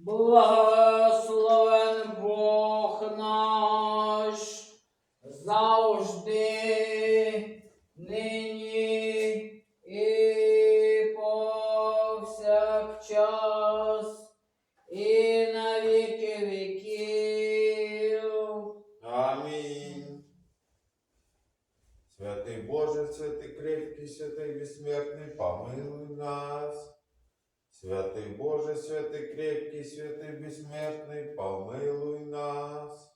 Благословен Боже, святий крепкий, святий безсмертний, помилуй нас.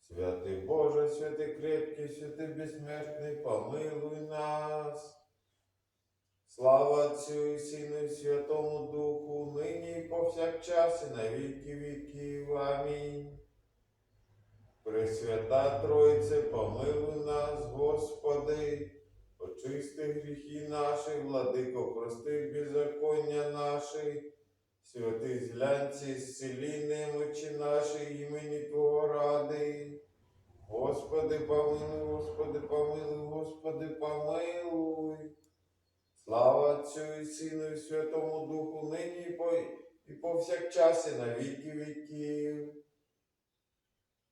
Святий Боже, святий крепкий, святий безсмертний, помилуй нас. Слава Отцю і Сину і Святому Духу, нині і повсякчас і на віки віків. Амінь. Пресвята Тройце, помилуй нас, Господи, очисти гріхи наші, владико, прости беззаконня наші, святий зглянці, зцілі немочі наші, імені Твого ради. Господи, помилуй, Господи, помилуй, Господи, помилуй. Слава Отцю і Сину і Святому Духу, нині і по- і повсякчас і на віки віків.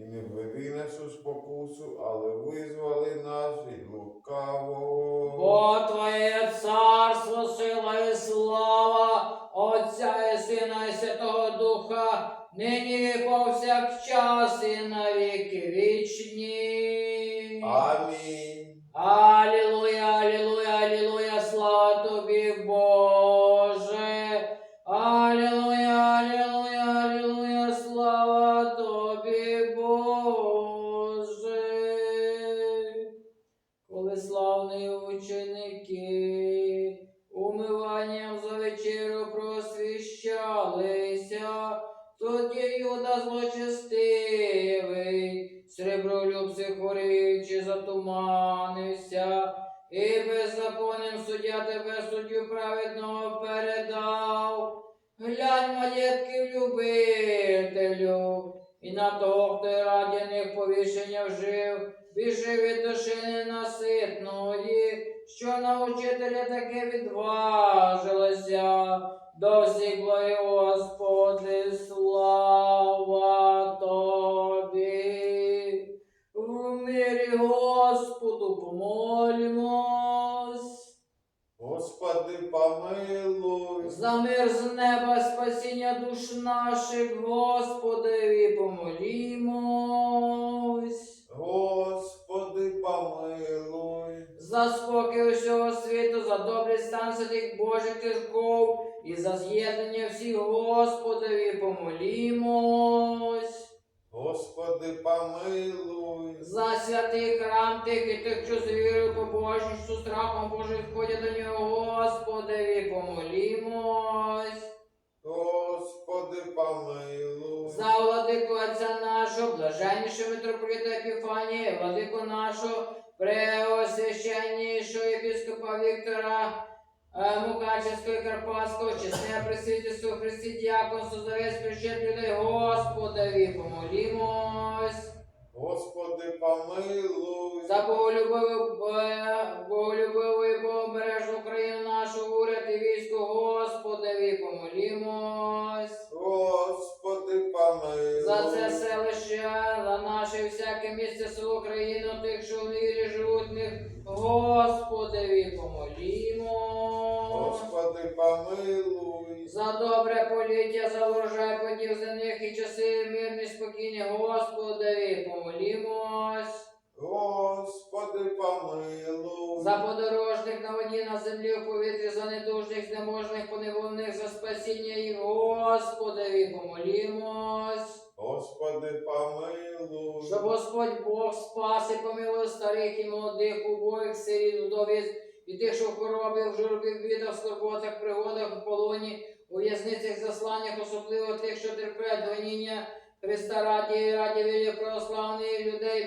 І не введи нас у спокусу, але визволи нас від лукавого. Бо Твоє царство, сила і слава Отця і Сина і Святого Духа, нині і повсякчас і навіки вічні. Амінь. Алілуя, Глянь, маєтків любителю, і на того, хто раді повішення вжив, біжи від душі ненаситної, що на учителя таке відважилося. До всіх благи, Господи, слава Тобі. В мирі Господу помолімось. Господи, помилуй. За мир з неба спасіння душ наших, Господи, помолімось. Господи, помилуй. За спокій усього світу, за добрий стан святих Божих церков і за з'єднання всіх Господові помолімось. Господи, помилуй. За святий храм тих і тих, що з вірою побожністю, страхом Божим входять до нього, Господові помолімось. Господи, помилуй. За владику Отця нашого, блаженнішого митрополита Епіфанія, владику нашого, преосвященнішого єпископа Віктора е, Мукачевського і Карпатського, чесне присвітництво Христі Діаконство, за весь причет людей, Господові помолімось. Господи, помилуй. За боголюбиву, і богобережну Україну нашу уряд і військо, Господові помолімось. Господи, помилуй. За це селище, за наше всяке місце село країну, тих, що в мірі живуть них, Господеві помолімо. Господи, помилуй. За добре поліття, за врожай подів земних і часи мирні, спокійні, Господеві помолімось. Господи, помилуй. За подорожних на воді, на землі, в повітрі, за недужних, неможних, поневольних, за спасіння їх, Господеві помолімось. Господи, помилуй. Щоб Господь Бог спас і помилує старих і молодих, убогих, сиріт, вдовиць, і тих, що в хворобі, в журбі, бідах, скорботах, пригодах, в полоні, у в'язницях, засланнях, особливо тих, що терплять гоніння Христа раді, раді вірі православних людей,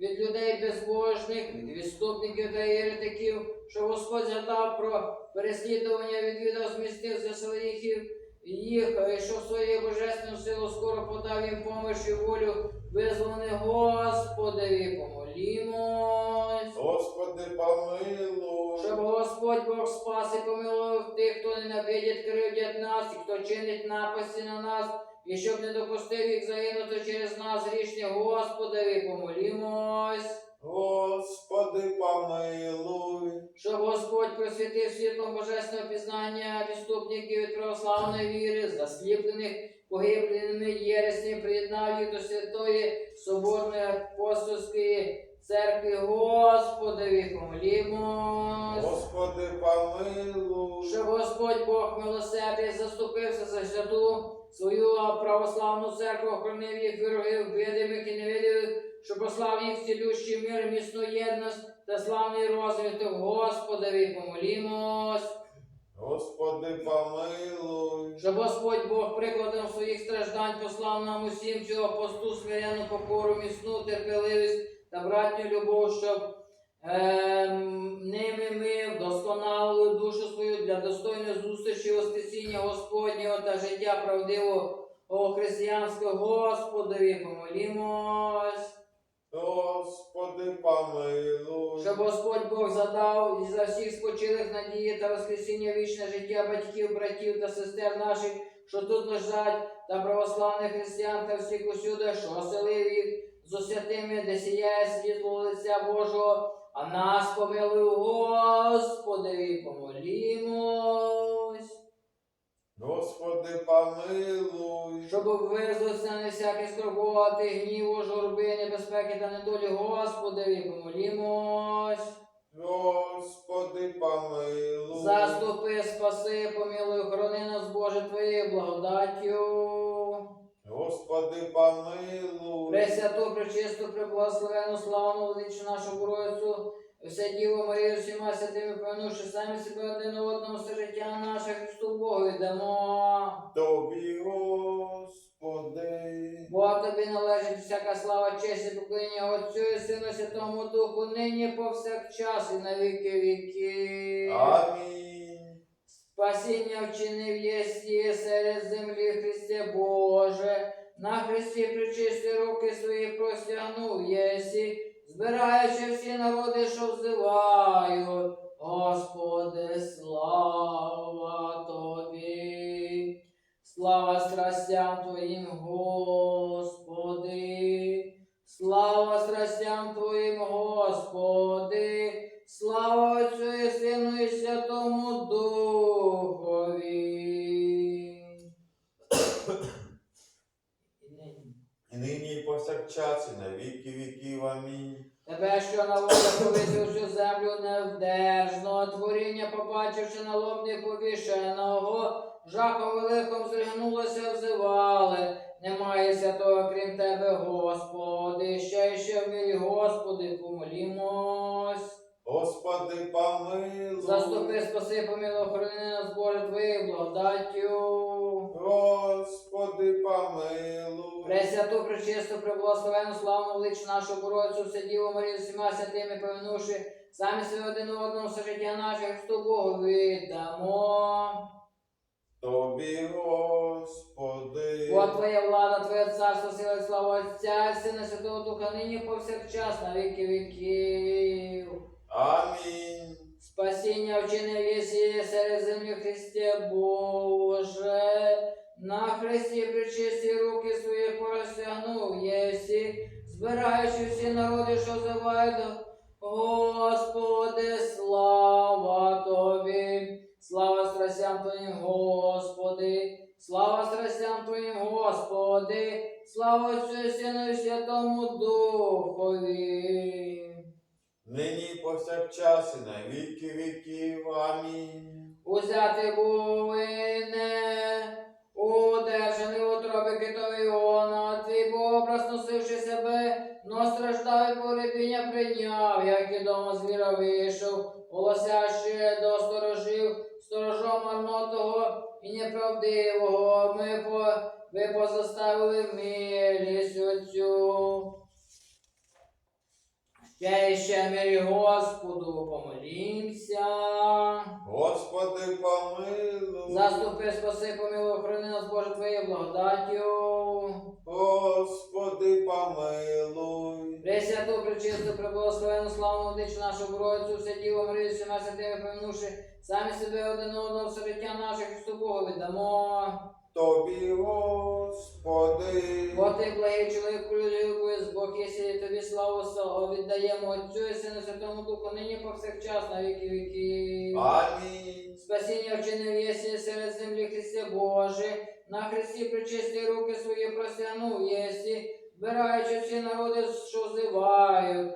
від людей безбожних, від відступників та єретиків, що Господь згадав про переслідування, від відео змістив заселихів їх, що своєю божественною силу скоро подав їм помощь і волю, визволений Господеві, помолімось. Господи, помилуй. Щоб Господь Бог спас і помилував тих, хто ненавидять, кривдять нас, і хто чинить напасті на нас, і щоб не допустив їх загинути через нас грішні Господові, помолімось. Господи, помилуй. Щоб Господь просвітив світлом божественного пізнання відступників від православної віри, засліплених погибленими єресням, приєднав їх до святої соборної апостольської церкви Господові, помолімось. Господи, помилуй. Щоб Господь Бог милосердя заступився за святу свою православну церкву, охоронив їх ворогів, видимих і невидимих, що послав їх цілющий мир, міцну єдність та славний розвиток Господові, помолімось. Господи, помилуй. Щоб Господь Бог прикладом своїх страждань послав нам усім цього посту смиренну покору, міцну терпеливість та братню любов, щоб ем, ними ми вдосконалили душу свою для достойної зустрічі Воскресіння Господнього та життя правдивого християнського Господові, помолімось. Господи, помилуй. Щоб Господь Бог задав і за всіх спочилих надії та воскресіння вічне життя батьків, братів та сестер наших, що тут лежать, та православних християн та всіх усюди, що оселив їх з святими, де сіяє світло лиця Божого, а нас помилуй, Господи, помолімось. Господи, помилуй. Щоб визвався не всякий скорботи, гніву, журби, небезпеки та недолі, Господи, помолімось. Господи, помилуй. Заступи, спаси, помилуй, хорони нас, Боже, Твоєю благодаттю. Господи, помилуй. Пресвяту, пречисту, преблагословену, славну, величну нашу Богородицю, все Діву Марію, всіма святими помянувши самі себе один одному, все життя наше Христу Богу віддамо. Тобі, Господи. Бо тобі належить всяка слава, честь і поклоніння Отцю і Сину, Святому Духу, нині повсякчас і на віки віки. Амінь. Спасіння вчинив єсті серед землі Христе Боже, на Христі причисти руки свої простягнув єсі, збираючи всі народи, що взивають, Господи, слава Тобі, слава страстям Твоїм, Господи, всю землю невдержного творіння, побачивши на лобні повішеного, жахом великом зригнулося, взивали. Немає святого, крім тебе, Господи, ще й ще в Господи, помолімось. Господи, помилуй. Заступи, спаси, помилуй, охорони нас, Боже, Твоєю благодаттю. Господи, помилуй. Пресвяту, пречисту, преблагословену, славну велич нашу Богородицю, все Діву Марію, всіма святими помянувши, самі себе один одному все життя наше, Христу Богу віддамо. Тобі, Господи. Бо Твоя влада, Твоє царство, сила і слава Отця, і Сина, Святого Духа, нині повсякчас, на віки віків. Амінь. Спасіння вчинив єсі серед землі Христе Боже, на Христі причисті руки свої порозтягнув єсі, збираючи всі народи, що взивають, Господи, слава Тобі, слава страстям Твоїм, Господи, слава страстям Твоїм, Господи, слава Сину і Святому Духові. Нині повсякчас, і на віки віків. Амінь. Узяти буйне, твій Бог образ носивши себе, но страждав і погребіння прийняв, як і дома звіра вийшов, голосяще до сторожів, сторожом марнотого і неправдивого, ми по, ви позаставили милість оцю. Ще і ще мирі Господу помолімся. Господи, помилуй. Заступи, спаси, помилуй, охорони нас, Боже, Твоєю благодаттю. Господи, помилуй. Пресвяту, пречисту, преблагословену, славну владичу нашу Богородицю, все Діву Марію, всіма святими помінувши, самі себе один одного все наших Христу Богу віддамо. Тобі, Господи. Бо ти благий чоловік, любиш, Бог єсі, тобі славу со- віддаємо Отцю і Сину Святому Духу, нині повсякчас на віки віків. Амінь. Спасіння вчинив єсі серед землі Христе Боже, на Христі причисти руки свої простягнув єсі, збираючи всі народи, що зивають.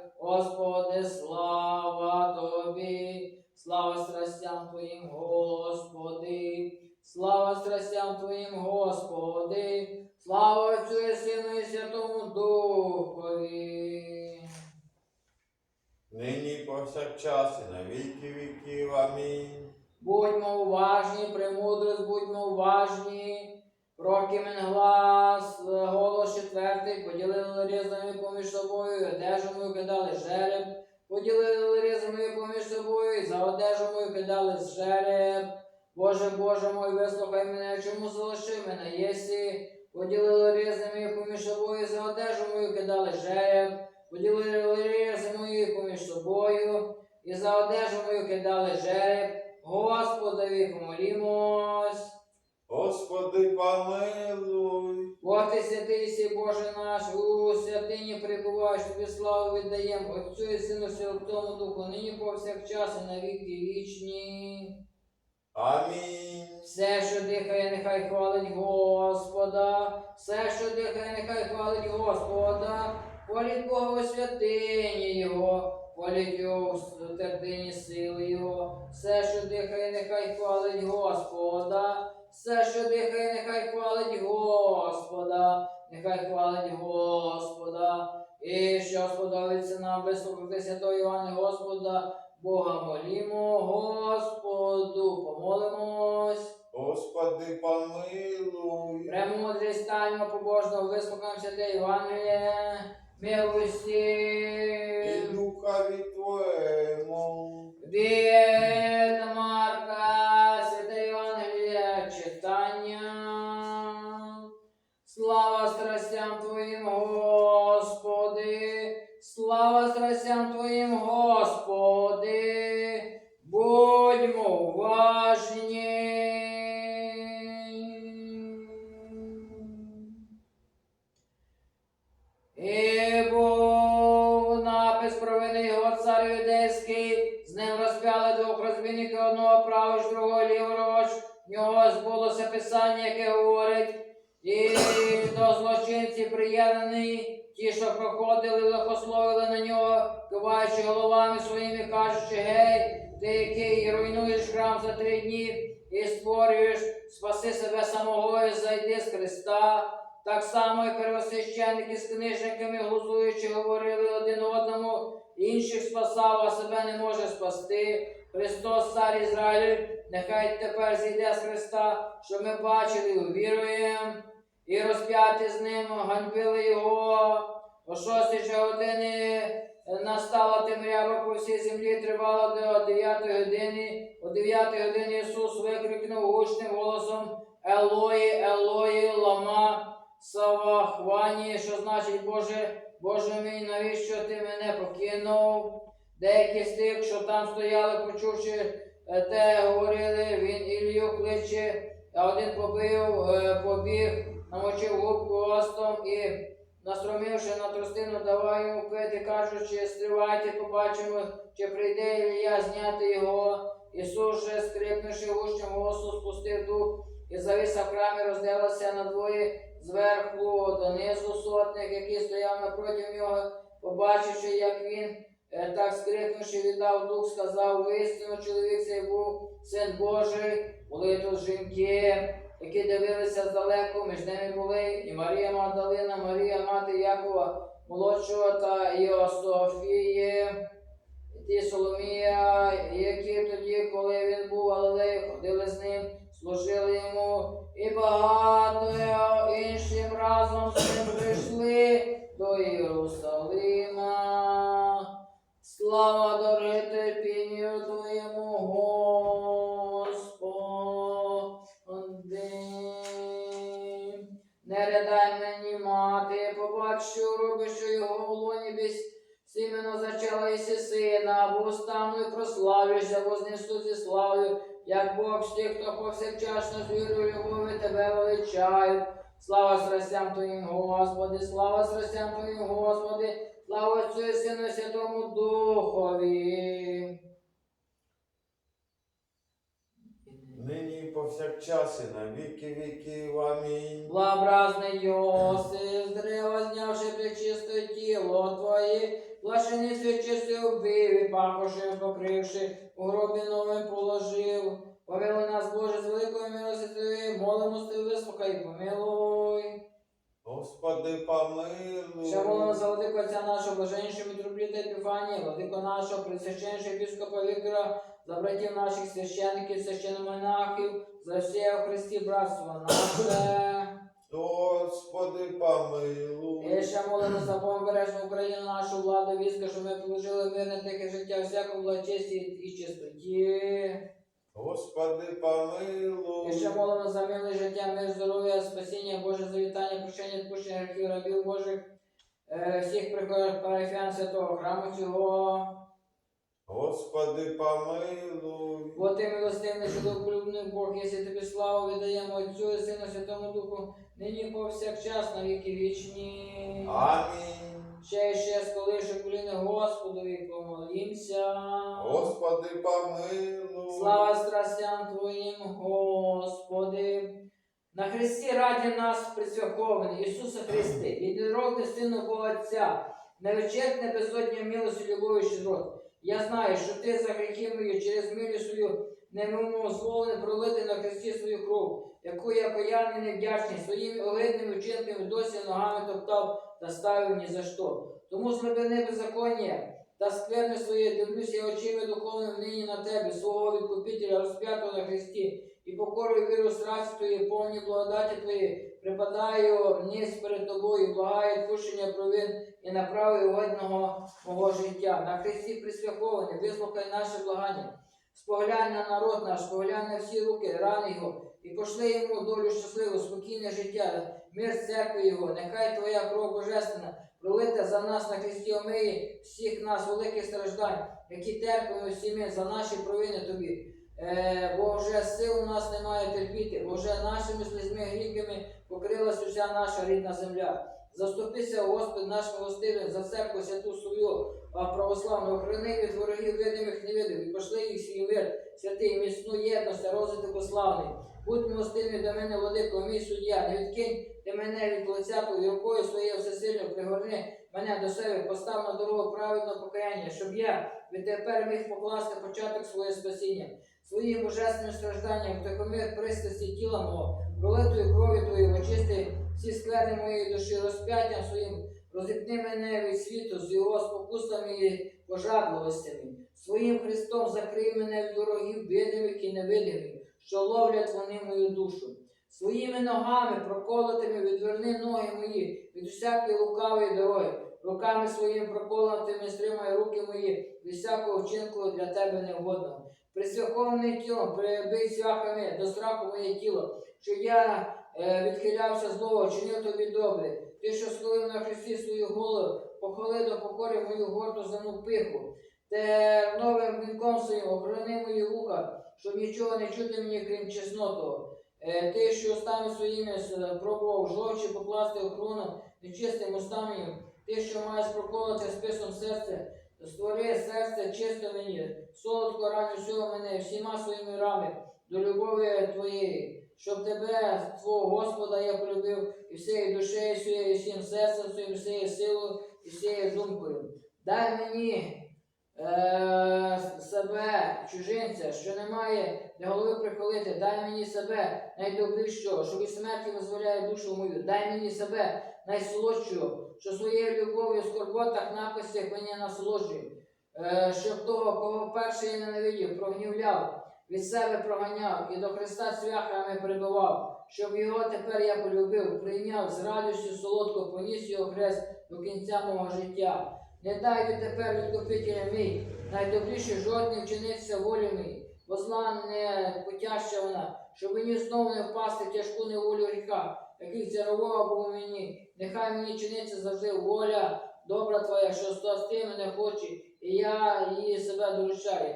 Боже, мой, вислухай мене, чому залишив мене єсі, поділили різними поміж собою, за одежами кидали жереб, поділили різними поміж собою, і за одежами кидали жереб. Господові помолімось. Господи, помилуй. Бо ти святий сі Боже наш, у святині прибуваєш, тобі славу віддаємо Отцю і Сину Святому Духу, нині повсякчас і на віки вічні. Амінь. Все, що дихає, нехай хвалить Господа, все, що дихає, нехай хвалить Господа, хваліть Бога у святині Його, хваліть Його в твердині сили Його, все, що дихає, нехай хвалить Господа, все, що дихає, нехай хвалить Господа, нехай хвалить Господа, і що сподобається нам вислухати Святого Івана Господа, Бога молімо, Господу, помолимось. Господи, помилуй. Прямо станьмо побожно, вислухаємося святе Євангеліє, миру І всім. духові Твоєму. Від слава страстям Твоїм, Господи, будьмо уважні. І був напис про вини його цар юдейський, з ним розп'яли двох розбійників одного праворуч, другого ліворуч. В нього збулося писання, яке говорить, ті, лихословили на нього, киваючи головами своїми, кажучи, гей, ти який руйнуєш храм за три дні і створюєш, спаси себе самого і зайди з Христа. Так само і первосвященники з книжниками, глузуючи, говорили один одному, інших спасав, а себе не може спасти. Христос, цар Ізраїль, нехай тепер зійде з Христа, що ми бачили, увіруємо, і розп'яти з ним, ганьбили його. О шостій же години е, настала темрява по всій землі, тривала до дев'ятої години. О дев'ятій годині Ісус викрикнув гучним голосом Елої, Елої, лама Савахвані, що значить Боже, Боже мій, навіщо ти мене покинув? Деякі з тих, що там стояли, почувши е, те, говорили, він Ілью кличе, а один побив, е, побіг, намочив губку остом і, настромивши на тростину, давай йому пити, кажучи, стривайте, побачимо, чи прийде Ілля зняти його. Ісус же, скрипнувши гучним голосом, спустив дух і завіса в храмі розділася на двоє зверху донизу сотник, який стояв напроти нього, побачивши, як він е, так скрикнувши, віддав дух, сказав, воістину чоловік цей був син Божий, тут жінки, які дивилися здалеку, між ними були і Марія Магдалина, Марія, мати Якова, молодшого та Іософії. Ті Соломія, які тоді, коли він був в ходили з ним, служили йому, і багато іншим разом з ним прийшли до Єрусалима. Слава дороги терпінню Твоєму, єси сина, бо стану і прославлюся, вознесу зі славою, як Бог всіх, хто повсякчасно з вірою любові тебе величають. Слава страстям Твоїм, Господи, слава страстям Твоїм, Господи, слава Отцю і Сину Святому Духові. Нині і повсякчас і на віки віків. Амінь. Благообразний Йосиф, з древа знявши пречисте тіло Твоє, плашеницю чистив вбив і пахощем покривши, у гробі новим положив. Повели нас, Боже, з великою милостивою, молимось ти вислухай, помилуй. Господи, помилуй. Ще молимо за владику отця нашого, блаженнішого митрополіта Епіфанія, владику нашого, присвященнішого епіскопа Віктора, за братів наших священиків, священомонахів, за всіх у Христі братство наше. Господи, помилуй. І ще молимо за помбережну Україну, нашу владу, військо, щоб ми положили мирне таке життя всякому благочесті і чистоті. Господи, помилуй. І ще молимо за миле життя, мир, здоров'я, спасіння, Боже завітання, прощення, відпущення гріхів рабів Божих, е, всіх приходять парафіян святого храму цього. Господи, помилуй. Бо ти милостивний, чудоволюбний Бог, якщо тобі славу віддаємо Отцю і Сину Святому Духу, нині повсякчас на віки вічні. Амінь. Ще і ще сколиши коліни Господові, помолімся. Господи, помилуй. Слава страстям Твоїм, Господи. На Христі раді нас присвяхований, Ісуса Христи, єдинородний Сину Бога Отця, невичерпне безодня милості, любові щедрот. Я знаю, що Ти за гріхи мої через милість свою немимо зволений пролити на Христі свою кров, яку я покаянний невдячний, своїми огидними вчинками досі ногами топтав та ставив ні за що. Тому злобини беззаконня та скверни своє дивлюся я очима духовним нині на тебе, свого відкупителя, розп'ятого на Христі, і покорою віру страсті твої, повні благодаті твої, припадаю низ перед тобою, благаю відпущення провин і направи угодного мого життя. На Христі присвяхований, вислухай наше благання. Споглянь на народ наш, споглянь на всі руки, рани його, і пошли йому долю щасливу, спокійне життя, мир церкви його, нехай твоя кров божественна пролита за нас на Христі омиє всіх нас великих страждань, які терпимо всі ми за наші провини тобі. Е, бо вже сил у нас немає терпіти, бо вже нашими слізьми гріхами покрилась уся наша рідна земля. Заступися, Господь наш милостивий, за церкву святу свою, православну, охорони від ворогів видимих невидимих, і пошли їх свій мир, святий, міцну єдність, та розвиток славний. Будь милостивий до мене, владико, мій суддя, не відкинь ти мене від лиця твою рукою своєю всесильно пригорни мене до себе, постав на дорогу праведного покаяння, щоб я відтепер міг покласти початок своє спасіння. Своїм божественним стражданням, втихомир пристрасті тіла мого, пролитою кров'ю твою, очисти всі скверни моєї душі, розп'яттям своїм, розіпни мене від світу з його спокусами і пожадливостями. Своїм Христом закрий мене від ворогів видимих і невидимих, що ловлять вони мою душу. Своїми ногами проколотими відверни ноги мої від усякої лукавої дороги, руками своїми проколотими стримай руки мої від всякого вчинку для тебе невгодного. Присвяхований тілом, прибий свяхами до страху моє тіло, що я відхилявся злого, чинив тобі добре. Ти, що схилив на хресті свою голову, похвали до покори мою горду земну пиху, те новим вінком своїм охорони мої вуха, щоб нічого не чути мені, крім чеснотого. Е, Ти, що устами своїми пробував жовчі покласти охорону нечистим устами, ти, що маєш проколоти списом серце, створи серце чисто мені, солодко раню всього мене всіма своїми рами до любові твоєї, щоб тебе, твого Господа, я полюбив і всією душею своєю, і всім серцем своїм, всією силою і всією думкою. Дай мені е, себе, чужинця, що не має для голови прихилити, дай мені себе найдобрішого, що від смерті визволяє душу мою, дай мені себе найсолодшого, що своєю любов'ю скорботах написях мені насолоджує, е, щоб того, кого перше я ненавидів, прогнівляв, від себе проганяв і до Христа цвяхами прибивав, щоб його тепер я полюбив, прийняв з радістю солодко, поніс його хрест до кінця мого життя. Не дай відтепер відкупителя мій, найдобріше жодний вчиниться волі мій, бо зла не потяжча вона, щоб мені знову не впасти в тяжку неволю гріха, яких зярового був мені. Нехай мені чиниться завжди воля добра твоя, що спасти мене хоче, і я її себе доручаю.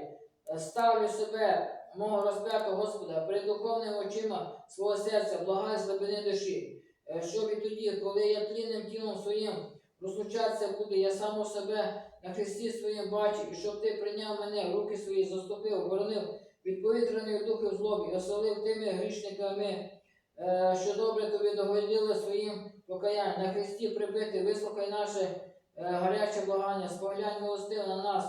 Ставлю себе, мого розп'ятого Господа, перед духовними очима свого серця, благай з глибини душі, Е, щоб і тоді, коли я тлінним тілом своїм розлучатися буду, я сам себе на хресті своїм бачу, і щоб ти прийняв мене, руки свої заступив, боронив від повітряних духів злоби, і оселив тими грішниками, е, що добре тобі догодили своїм покаянням. На хресті прибити, вислухай наше е, гаряче благання, споглянь милостиво на нас,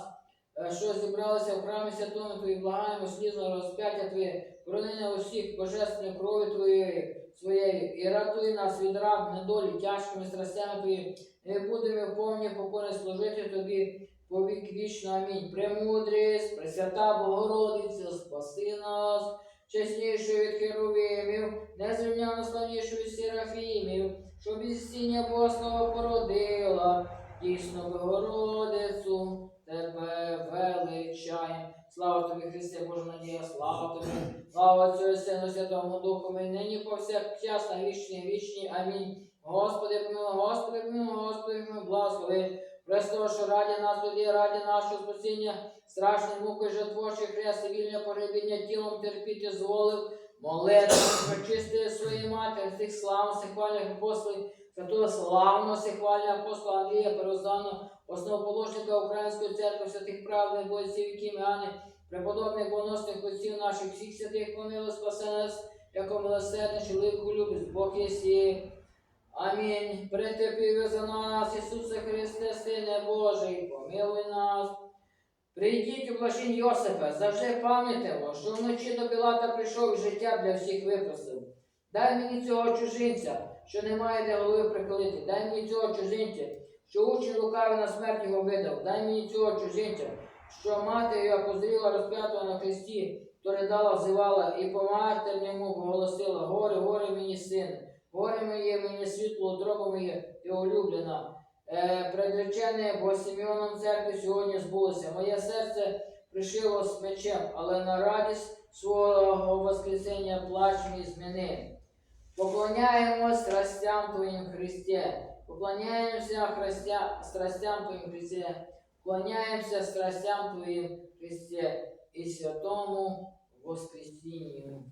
що зібралися в храмі святому Твої, благаємо слізно розп'яття Твоє, борони усіх божественної крові Твоєї своєї, і рятуй нас від раб, недолі, тяжкими страстями Твої, і будемо в повній покорі служити Тобі по вік вічно. Амінь. Премудрість, Пресвята Богородиця, спаси нас, чеснішою від херовимів, незрівняно славнішою серафімів, щоб із стіння Божого породила, дійсно Богородицю, Тебе величаєм. Слава тобі, Христе, Божа надія, слава тобі, слава Отцю Сину, Святому Духу, і нині повсякчас на вічні, вічні. Амінь. Господи, помилуй, Господи, помилуй, Господи, помилуй, благослови. Престо, що раді нас тоді, раді нашого спасіння, страшний муки жертвочий хрест вільне погребіння тілом терпіти зволив, молитву прочисти своїй матері, тих славних хвальних апостолів, святого славного сихвального апостола Андрія Пероздану, основоположника Української церкви, святих правних бойців, які Ани, преподобних боносних отців наших, всіх святих помилуй, спаси нас, яко милосердний, чоловіку любить, Бог єсі. Амінь. Претерпів за нас, Ісусе Христе, Сине Божий, помилуй нас. Прийдіть у блажінь Йосипа, завжди пам'ятаємо, що вночі до Пілата прийшов життя для всіх випросив. Дай мені цього чужинця, що не має де голови прихилити. Дай мені цього чужинця, що учень лукавий на смерть його видав. Дай мені цього чужинця, що мати його позріла розп'ятого на хресті, то ридала, взивала, і по матерньому голосила, горе, горе мені син. Горе моє, мені світло, дробо моє і улюблена. Е, предречене, бо Симеоном церкви сьогодні збулося. Моє серце пришило з мечем, але на радість свого Воскресення плач мій зміни. Поклоняємось страстям Твоїм Христе. Поклоняємося храстя, страстям Твоим Христе. уклоняемся страстям Твоим Христе и святому Воскресінню.